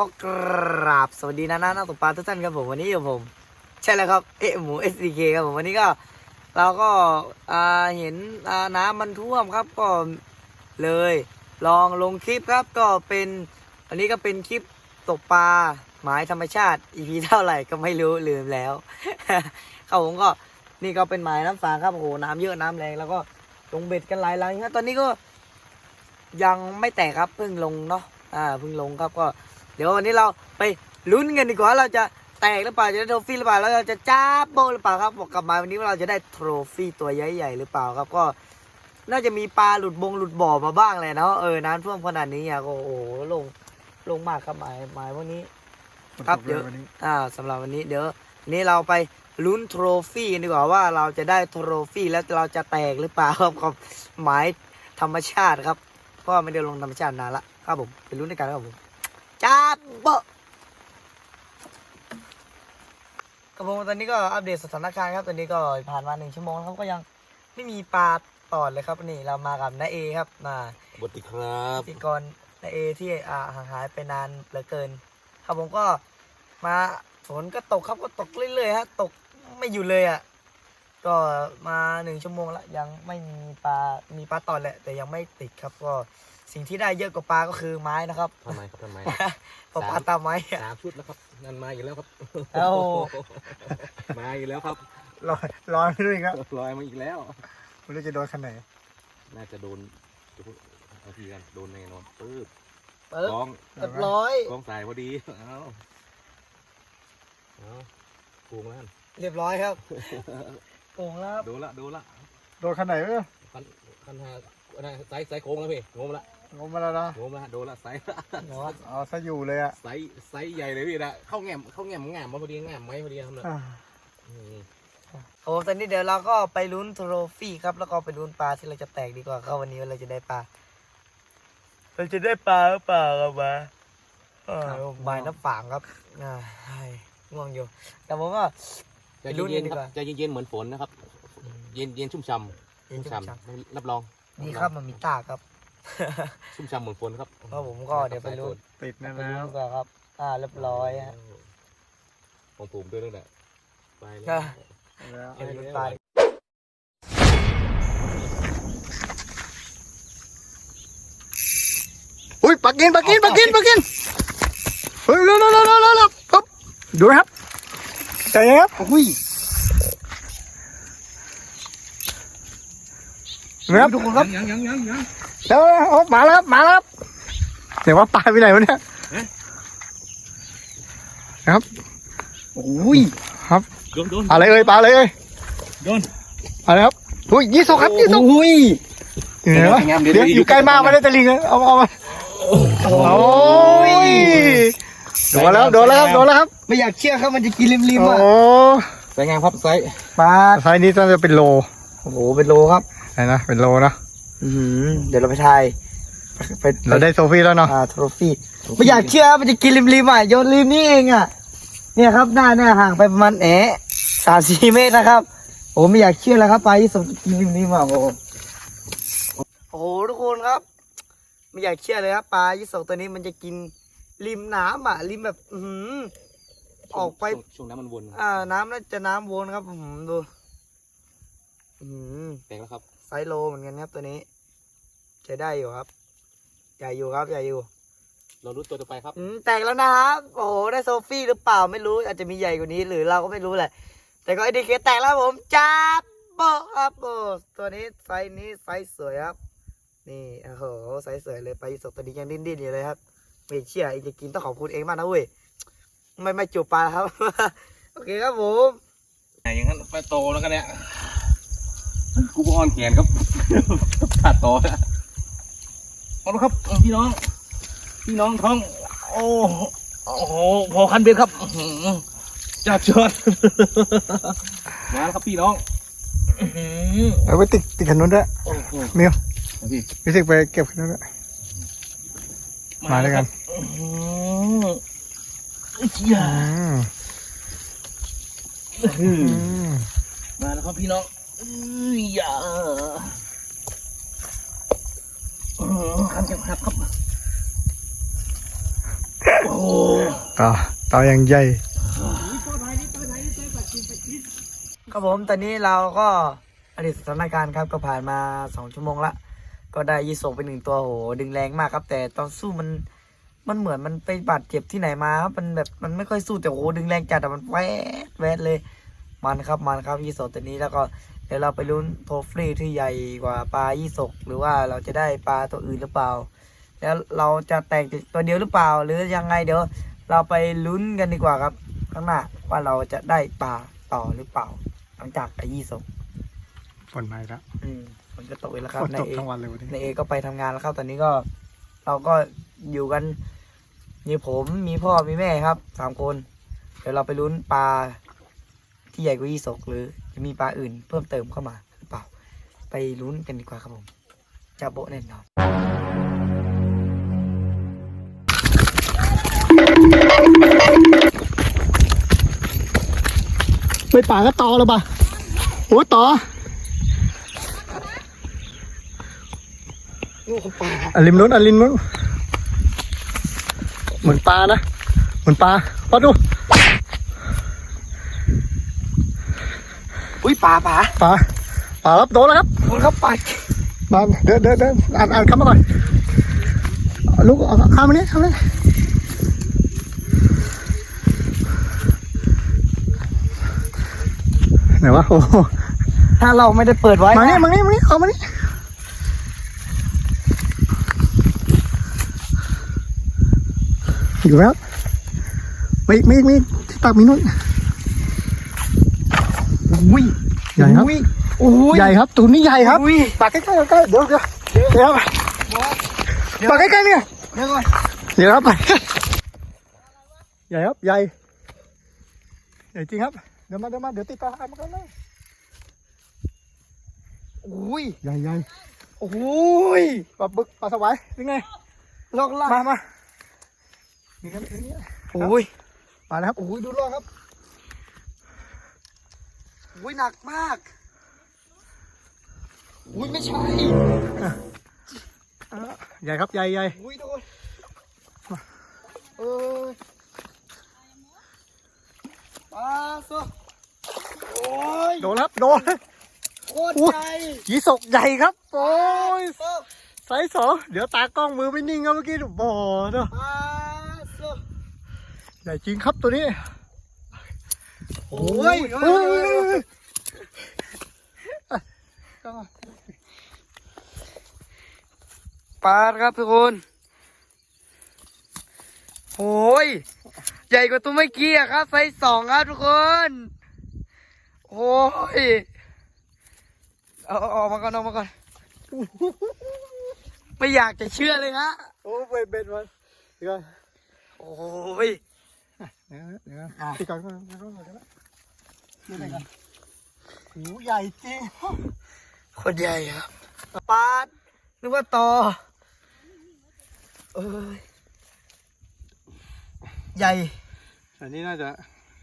ขอกราบสวัสดีนะน้านักตกปลาทุกท่านครับผมวันนี้อยู่ผม ใช่แล้วครับเอะหมู SDK ครับผมวันนี้ก็เราก็เห็นน้ำมันท่วมครับก็เลย ลองลงคลิปครับก็เป็นอันนี้ก็เป็นคลิปตกปลาหมายธรรมชาติ EP เท่าไหร่ก็ไม่รู้ลืมแล้วครับผมก็นี่ก็เป็นหมายน้ำฝางครับโอ้โหน้ำเยอะน้ำแรงแล้วก็ลงเบ็ดกันหลายลังครับตอนนี้ก็ยังไม่แตกครับเพิ่งลงเนาะอ่าเพิ่งลงครับก็ เดี๋ยววันนี้เราไปลุ้นกันดีกว่าเราจะแตกหรือเปล่าจะได้โทรฟี่หรือเปล่าแล้วเราจะจ้าบโบหรือเปล่าครับบอกกลับมาวันนี้ว่าเราจะได้โทรฟี่ตัวใหญ่ๆหรือเปล่าครับก็ น่าจะมีปลาหลุดบงหลุดบ่อมาบ้างเลยเนาะเออน้ำท่วมขนาดนี้อะก็โอ้โหลงลงมากครับหมายหมายพวกนี้ครับเดี๋ยววันนี้อ่าสำหรับวันนี้เดี๋ยววันนี้เราไปลุ้นโทรฟี่กันดีกว่าว่าเราจะได้โทรฟี่แล้วเราจะแตกหรือเปล่าครับกับหมายธรรมชาติครับเพราะว่าไม่ได้ลงธรรมชาตินานละครับผมไปลุ้นด้วยกันครับผม จ้าบโบะครับผมตอนนี้ก็อัปเดตสถานการณ์ครับ ตอนนี้ก็ผ่านมาหนึ่งชั่วโมงแล้วครับก็ยังไม่มีปลาตอดเลยครับนี่เรามากับน้าเอครับมาสวัสดีครับพิธีกรในเอที่อ่าห่างหายไปนานเหลือเกิน ครับผมก็มาฝนก็ตกครับก็ตกเรื่อยๆฮะตกไม่อยู่เลยอะก็มาหนึ่งชั่วโมงละยังไม่มีปลามีปลาตอนแหละ แต่ยังไม่ติดครับก็ สิ่งที่ได้เยอะกว่าปลาก็คือไม้นะครับทำไมครับทำไมเพราะปลาตามไม้อะ สามชุดแล้วครับนั่นมาอีกแล้วครับเอ้ามาอีกแล้วครับลอยลอยไปด้วยครับลอยมาอีกแล้ว ไม่รู้จะโดนคันไหนน่าจะโดนเอาทีกันโดนแน่นอนปื๊บเปิดกล้องเรียบร้อย กล้องสายพอดีเอาเอาปรุงแล้วเรียบร้อยครับโป่งแล้วครับโดนละโดนละโดนคันไหนไม่รู้คันคันหาอะไรไซส์ไซส์โค้งแล้วพี่งมละ งมมาแล้วนะงมละโดนละไซส์เนาะเอาซะอยู่เลยอะไซส์ไซส์ใหญ่เลยพี่นะเข้าแง่มเข้าแง่มแง่มมาพอดีแง่มไม้พอดีทำเลยอ่าอืมโอ้ตอนนี้เดี๋ยวเราก็ไปลุ้นโทรฟี่ครับ แล้วก็ไปลุ้นปลาที่เราจะแตกดีกว่าครับวันนี้เราจะได้ปลา เราจะได้ปลาหรือเปล่าครับมาเออหมายน้ำฝางครับอ่าใช่ง่วงอยู่ แต่ผมก็ใจไปลุ้นเย็นดีๆคกรัว่าบใจเย็นๆเหมือนฝนนะครับ เย็นเย็นชุ่มฉ่ำเย็นชุ่มชุ่มฉ่ฉ่ำรับรองำดีครับมันมีตาครับ ชุ่มฉ่ำเหมือนฝนครับเพราะผมก็เดี๋ยวไปลุ้นติดไปนะลุ้แล้วนดีกว่าครับ อ่าเรียบร้อยฮะของผมด้วยนั่นแหละไปก็แล้วแล้วเดี๋ยวลุ้นปลาดีอุ้ยปักกินปักกินปักกินปักกินเฮ้ยเร็วเร็วเร็วเร็วเร็วเร็วครับดูนะครับใจเย็นครับอุ้ยนะครับทุกคนครับยังยังยังยัง เร็วโอ้มาแล้วครับมาแล้วครับเดี๋ยวว่าปลาไปไหนวะเนี่ยนะครับอุ้ยครับโดนโดนอะไรเอ่ยปลาอะไรเอ่ยโดนอะไรครับอุ้ยยี่สกครับยี่สกอุ้ยอยู่ไหนวะเดี๋ยวเดี๋ยวอยู่ใกล้มากไม่ได้ตะลิงนะเอาเอามาโอ้ยโดนแล้วโดนแล้วครับโดนแล้วครับ ไม่อยากเชื่อครับมันจะกินริมโอ้ๆอะใส่งานพับไซส์ปลาไซส์นี้ต้องจะเป็นโลโอ้โหเป็นโลครับไหนนะเป็นโลนะ อือหือเดี๋ยวเราไปถ่ายไปไปเราได้โซฟี่แล้วเนาะอ่าโทรฟี่ไม่อยากเชื่อมันจะกินริมริมๆอะโยนริมนี่เองอะเนี่ยครับหน้าเนี่ยห่างไปประมาณแอะสามสี่เมตรนะครับโอ้ไม่อยากเชื่อแล้วครับปลาที่สมกินริมริมอะโอ้โหโอ้โหทุกคนครับ ไม่อยากเชื่อเลยครับปลายี่สกตัวนี้มันจะกินริมน้ำอะริมแบบอือหือ ออกไป ช่วงน้ำมันวนอ่าน้ำน่าจะน้ำวนครับอือหือดูอือหือแตกแล้วครับ ไซส์โลเหมือนกันครับตัวนี้ใช้ได้อยู่ครับ ใหญ่อยู่ครับใหญ่อยู่ เรารู้ตัวต่อไปครับ อืมแตกแล้วนะครับโอ้โหได้โซฟี่หรือเปล่าไม่รู้อาจจะมีใหญ่กว่านี้หรือเราก็ไม่รู้แหละ แต่ก็ไอดีเคแตกแล้วผมจับโปะครับโอ้ตัวนี้ไซส์นี้ไซส์สวยครับ นี่โอ้โหไซส์สวยเลยไปสดตัวนี้ยังดิ้นดิ้นๆอยู่เลยครับไม่เชื่อเองจะกินต้องขอบคุณเองมากนะเว้ยไม่ไม่จูบปลาครับ โอเคครับผมอย่างนั้นไปโตแล้วกันเนี่ย กูก็อ่อนแขนครับขาดโตแล้วเอาละครับพี่น้อง พี่น้องท้อง โอ้โอ้โหพอคันเบ็ดครับอื้อหือจับเชิดมาแล้วครับพี่น้องอื้อหือเอาไปติดติดขนุนด้วยโอ้โหมิวพี่พี่สิกไปเก็บขนุนด้วยมาด้วยกันอื้อหืออย่าอืมอื้ออืมมาแล้วครับพี่น้อง อื้ออย่าอื้อคันจะหักครับโอ้ต่อต่ออย่างใหญ่ครับผมตอนนี้เราก็อดีตสถานการณ์ครับก็ผ่านมาสองชั่วโมงละ ก็ได้ยีส่งไปหนึ่งตัวโหดึงแรงมากครับ แต่ตอนสู้มันมันเหมือนมันไปบาดเจ็บที่ไหนมาครับมันแบบมันไม่ค่อยสู้แต่โหดึงแรงจัดแต่มันแวดแวดเลย มันครับมันครับยีสกตัวนี้แล้วก็ เดี๋ยวเราไปลุ้นโทฟรีที่ใหญ่กว่าปลายี่สก หรือว่าเราจะได้ปลาตัวอื่นหรือเปล่า แล้วเราจะแตกตัวเดียวหรือเปล่า หรือยังไงเดี๋ยวเราไปลุ้นกันดีกว่าครับ ข้างหน้าว่าเราจะได้ปลาต่อหรือเปล่า หลังจากไอ้ยี่สกฝนมาอีกแล้วอืมมันก็ตกอีกแล้วครับฝนในตกเอทั้งวันเลยวันนี้ในเอก็ไปทำงานแล้วครับ ตอนนี้ก็ เราก็อยู่กัน มีผมมีพ่อมีแม่ครับสามคน เดี๋ยวเราไปลุ้นปลาที่ใหญ่กว่ายี่สกหรือ จะมีปลาอื่นเพิ่มเติมเข้ามาหรือเปล่า ไปลุ้นกันดีกว่าครับผมจะโบะแน่นอนไปป่าก็ต่อแล้วป่ะโอ้ต่อลูกปลาอันริมนู้นอันริมนู้นเหมือนปลานะ เหมือนปลาปอดู อุ้ย ปลาปลาปลาปลารับโดนแล้วครับคนเข้าไปมาเดินเดินเดินอ่านอ่านคำมาก่อนลูกเอาข้ามมานี้ข้ามมานี้ไหนวะโอ้โหถ้าเราไม่ได้เปิดไว้มานี่มานี่มานี่เอามานี่อยู่แล้วไม่ไม่ไม่ที่ตักมีนู่น อุ้ย ใหญ่ครับอุ้ยอุ้ยใหญ่ครับตัวนี้ใหญ่ครับอุ้ยตักใกล้ๆใกล้ๆเดี๋ยวเดี๋ยวเดี๋ยวตักใกล้ๆเนี่ยเดี๋ยวก่อนเดี๋ยวครับไปใหญ่ครับใหญ่ใหญ่จริงครับเดี๋ยวมาเดี๋ยวมาเดี๋ยวติดต่อให้มากันเลยอุ้ยใหญ่ใหญ่โอ้ยปลาบึกปลาสวายยังไงลอกล่ามามานี่ครับนี่โอ้ยมาแล้วครับโอ้ยดูรอบครับ อุ้ยหนักมาก อุ้ยไม่ใช่ใหญ่ครับใหญ่ใหญ่อุ้ยโดนเออปลาสดโอ้ยโดนครับโดนโคตรใหญ่ยีสกใหญ่ครับ โอ้ยสดไซส์สองเดี๋ยวตากล้องมือไม่นิ่งครับเมื่อกี้บ่อเนาะปลาสดใหญ่จริงครับตัวนี้ โอ้ยโอ้ยปลาครับทุกคนโอ้ยใหญ่กว่าตัวเมื่อกี้อะครับไซส์สองครับทุกคนโอ้ยเอาเอาออกมาก่อนออกมาก่อนไม่อยากจะเชื่อเลยฮะโอ้ยเบ็ดเบ็ดมันเดี๋ยวก่อนโอ้ยเดี๋ยวเดี๋ยวอะติดก่อนก่อนก่อนก่อนก่อ นนี่อะไรกันโอ้ใหญ่จริงโคตรใหญ่ครับปาดนึกว่าต่อเอ้ยใหญ่ อันนี้น่าจะ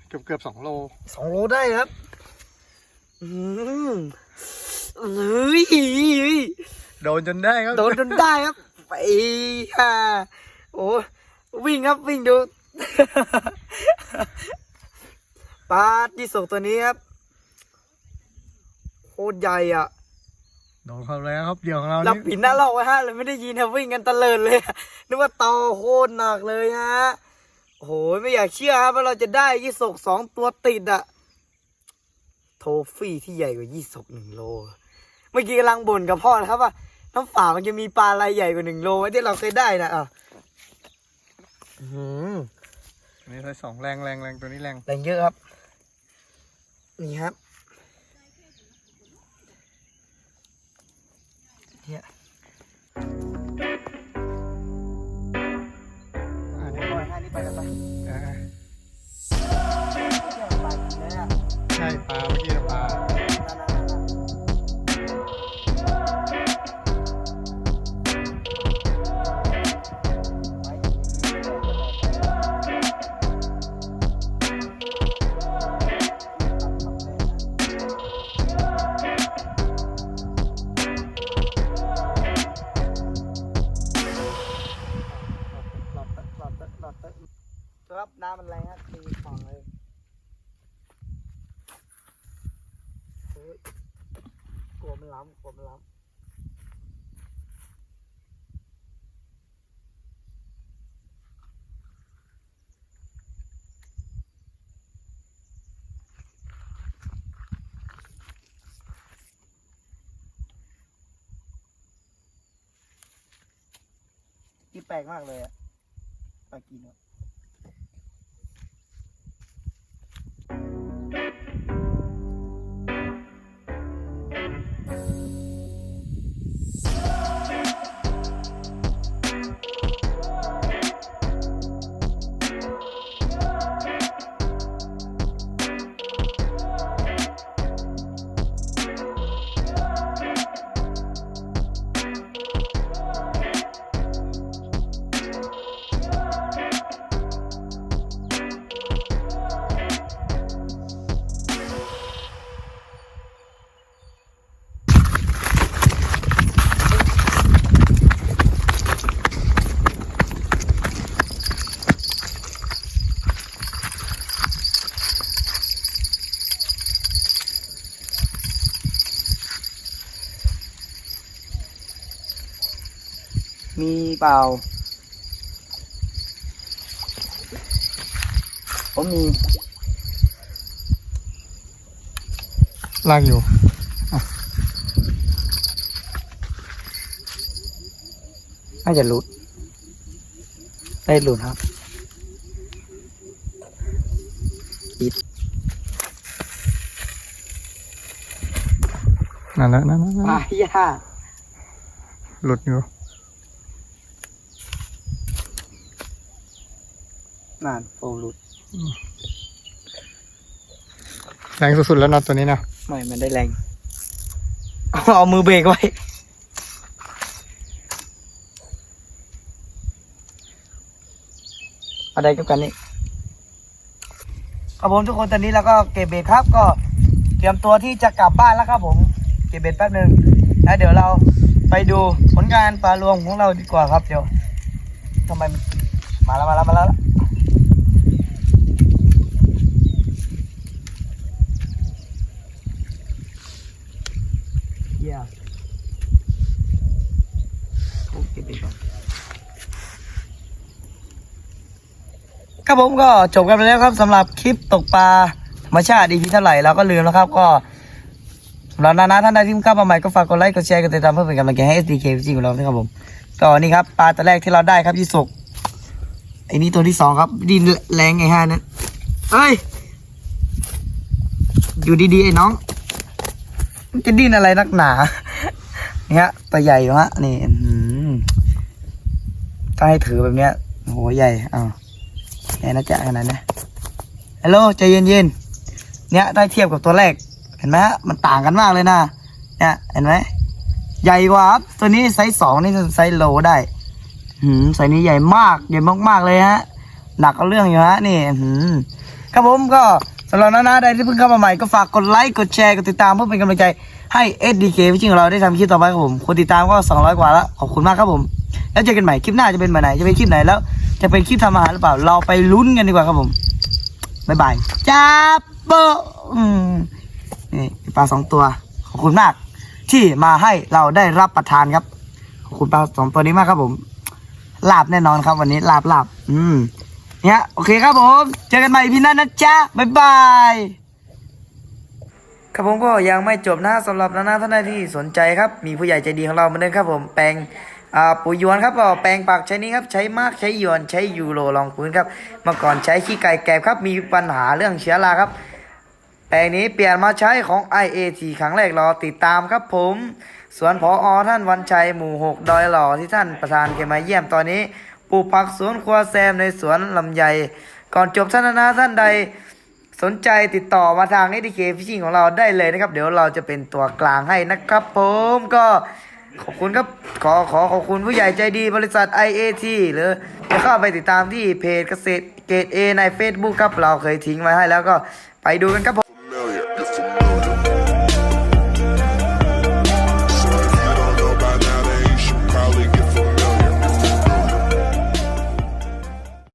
เกือบเกือบสองโลสองโลได้ครับ อืมเฮ้ยโดนจนได้ครับโดนจนได้ครับไปฮ่าโอ้วิ่งครับวิ่งดู ปลาที่สกตัวนี้ครับโคตรใหญ่อะโดนเขาแล้วครับเดี๋ยวของเราเรานี่ปิดหน้าเราไว้ฮะเลยไม่ได้ยินครับวิ่งกันตะเลิดเลยอะนึกว่าเตาโคตรหนักเลยฮะโอ้โหไม่อยากเชื่อครับว่าเราจะได้ยี่สกสองตัวติดอะโทฟี่ที่ใหญ่กว่ายี่สกหนึ่งโล เมื่อกี้กำลังบ่นกับพ่อนะครับว่าน้ำฝามันจะมีปลาอะไรใหญ่กว่าหนึ่งโลไหมที่เราเคยได้นะอะอื้อหือนี่ใส่สองแรงแรงแรงตัวนี้แรงแรงเยอะครับ นี่ครับเนี่ยอันนี้ปล่อยให้นี่ไปกันไปอ่าไปกินเลยอะใช่ปลาเมื่อกี้ ที่แปลกมากเลยอะปลากินอะ เปล่า ผมมีลากอยู่น่าจะหลุด ได้หลุดครับนั่นแหละนั่นแหละนั่นปแหลาละย่าหลุดอยู่ นั่นโฟมหลุดแรงสุดๆแล้วเนอะตัวนี้นะไม่มันได้แรงเอาเอามือเบรกไว้ อะไรกับกันนี่ครับผมทุกคนตอนนี้เราก็เก็บเบ็ดครับก็เตรียมตัวที่จะกลับบ้านแล้วครับผม เก็บเบ็ดแป๊บหนึ่งแล้วเดี๋ยวเราไปดูผลงานปลารวมของเราดีกว่าครับเดี๋ยวทำไมมันมาแล้วมาแล้วมาแล้ว ยี่ยมโอเคไปก่อนครับผมก็จบกันไปแล้วครับสำหรับคลิปตกปลาธรรมชาติดีพีเท่าไหร่เราก็ลืมแล้วครับก็สำหรับนานาท่านใดที่เพิ่งเข้ามาใหม่ก็ฝากกดไลค์กดแชร์กดติดตามเพื่อเป็นกำลังใจให้ SDK จริงของเราด้วยครับผมก็นี่ครับปลาตัวแรกที่เราได้ครับยี่สกไอ้นี่ตัวที่สองครับ ดินแรงไงฮะนั่นเอ้ย อยู่ดีๆไอ้น้อง จะดิ้นอะไรนักหนาเนี่ยตัวใหญ่อยู่ฮะนี่อืถ้าให้ถือแบบเนี้ยโอ้โหใหญ่อ้าวใหญ่นะจ๊ะขนาดนี้ฮัลโหลใจเย็นๆเนี่ยได้เทียบกับตัวแรก เห็นไหมมันต่างกันมากเลยนะเนี่ยเห็นไหมใหญ่กว่าครับตัวนี้ไซส์สองนี่ไซส์โลได้หืมไซส์นี้ใหญ่มากใหญ่มากๆเลยฮะหนักก็เรื่องอยู่ฮะนี่อื้อหือครับผมก็ สำหรับน้าๆใดที่เพิ่งเข้ามาใหม่ก็ฝากกดไลค์กดแชร์กดติดตามเพื่อเป็นกำลังใจให้ SDK วิจิงของเราได้ทำคลิปต่อไปครับผมคนติดตามก็ 200 กว่าแล้วขอบคุณมากครับผม แล้วเจอกันใหม่คลิปหน้าจะเป็นแบบไหนจะเป็นคลิปไหนแล้ว จะเป็นคลิปทำอาหารหรือเปล่า เราไปลุ้นกันดีกว่าครับผมบ๊ายบายจ้าเบอืมนี่ปลาสองตัวขอบคุณมาก ที่มาให้เราได้รับประทานครับขอบคุณปลาสองตัวนี้มากครับผมลาบแน่นอนครับวันนี้ลาบลาบ อืม เนี่ยโอเคครับผม เจอกันใหม่พี่น้านะจ๊ะบ๊ายบายครับผมก็ยังไม่จบนะสำหรับนานาท่านใดที่สนใจครับ มีผู้ใหญ่ใจดีของเราเหมาเดิมครับผมแปลงอ่าปุ๋ยหยวนครับแปลงปากใช้นี้ครับใช้มากใช้หยวนใช้ยูโรรองพื้นครับเมื่อก่อนใช้ขี้ไก่แกบครับมีปัญหาเรื่องเชื้อราครับ แปลงนี้เปลี่ยนมาใช้ของ IAT ครั้งแรกรอติดตามครับผมสวนพออท่านวันชัยหมู่ 6 ดอยหล่อที่ท่านประธานเกมาเยี่ยมตอนนี้ ลูกผักสวนครัวแซมในสวนลำไย ก่อนจบท่านนาท่านใดสนใจติดต่อมาทาง SDK Fishing ของเราได้เลยนะครับ เดี๋ยวเราจะเป็นตัวกลางให้นะครับผมก็ขอบคุณครับ ขอขอขอบคุณผู้ใหญ่ใจดีบริษัท IAT หรือจะเข้าไปติดตามที่เพจเกษตรเกตเอใน Facebook ครับ เราเคยทิ้งไว้ให้แล้วก็ไปดูกันครับผม